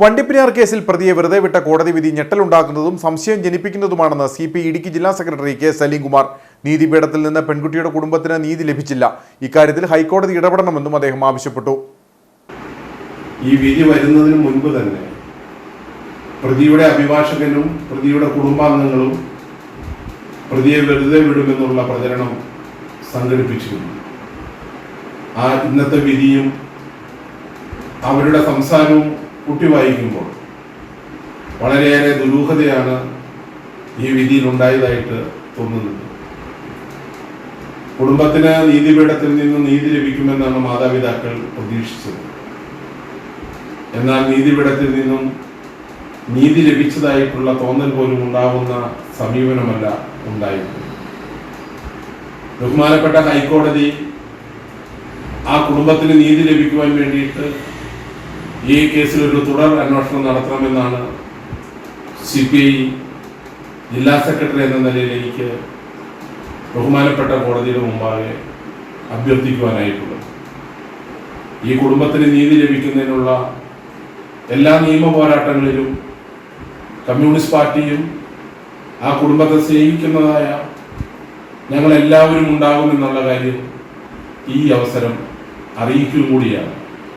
വണ്ടിപ്പെരിയാർ കേസിൽ പ്രതിയെ വെറുതെ വിട്ട കോടതി വിധി ഞെട്ടലുണ്ടാക്കുന്നതും സംശയം ജനിപ്പിക്കുന്നതുമാണെന്ന് സി പി ഇടുക്കി ജില്ലാ സെക്രട്ടറി കെ സലീംകുമാർ. നീതിപീഠത്തിൽ നിന്ന് പെൺകുട്ടിയുടെ കുടുംബത്തിന് നീതി ലഭിച്ചില്ല. ഇക്കാര്യത്തിൽ ഹൈക്കോടതി ഇടപെടണമെന്നും അദ്ദേഹം ആവശ്യപ്പെട്ടു. ഈ വിധി വരുന്നതിന് മുൻപ് തന്നെ പ്രതിയുടെ അഭിഭാഷകനും പ്രതിയുടെ കുടുംബാംഗങ്ങളും പ്രതിയെ വെറുതെ വിടുമെന്നുള്ള പ്രചരണം സംഘടിപ്പിച്ചിരുന്നു. ആ ഇന്നത്തെ വിധിയും അവരുടെ സംസാരവും കുട്ടി വായിക്കുമ്പോൾ വളരെയേറെ ദുരൂഹതയാണ് ഈ വിധിയിൽ ഉണ്ടായതായിട്ട് തോന്നുന്നത്. കുടുംബത്തിന് നീതിപീഠത്തിൽ നിന്ന് നീതി ലഭിക്കുമെന്നാണ് മാതാപിതാക്കൾ പ്രതീക്ഷിച്ചത്. എന്നാൽ നീതിപീഠത്തിൽ നിന്നും നീതി ലഭിച്ചതായിട്ടുള്ള തോന്നൽ പോലും ഉണ്ടാവുന്ന സമീപനമല്ല ഉണ്ടായിരുന്നത്. ബഹുമാനപ്പെട്ട ഹൈക്കോടതി ആ കുടുംബത്തിന് നീതി ലഭിക്കുവാൻ വേണ്ടിയിട്ട് ഈ കേസിൽ ഒരു തുടർ അന്വേഷണം നടത്തണമെന്നാണ് സി പി ഐ ജില്ലാ സെക്രട്ടറി എന്ന നിലയിൽ എനിക്ക് ബഹുമാനപ്പെട്ട കോടതിയുടെ മുമ്പാകെ അഭ്യർത്ഥിക്കുവാനായിട്ടുള്ളത്. ഈ കുടുംബത്തിന് നീതി ലഭിക്കുന്നതിനുള്ള എല്ലാ നിയമ പോരാട്ടങ്ങളിലും കമ്മ്യൂണിസ്റ്റ് പാർട്ടിയും ആ കുടുംബത്തെ സ്നേഹിക്കുന്നതായ ഞങ്ങളെല്ലാവരും ഉണ്ടാകുമെന്നുള്ള കാര്യം ഈ അവസരം അറിയിക്കുക കൂടിയാണ്.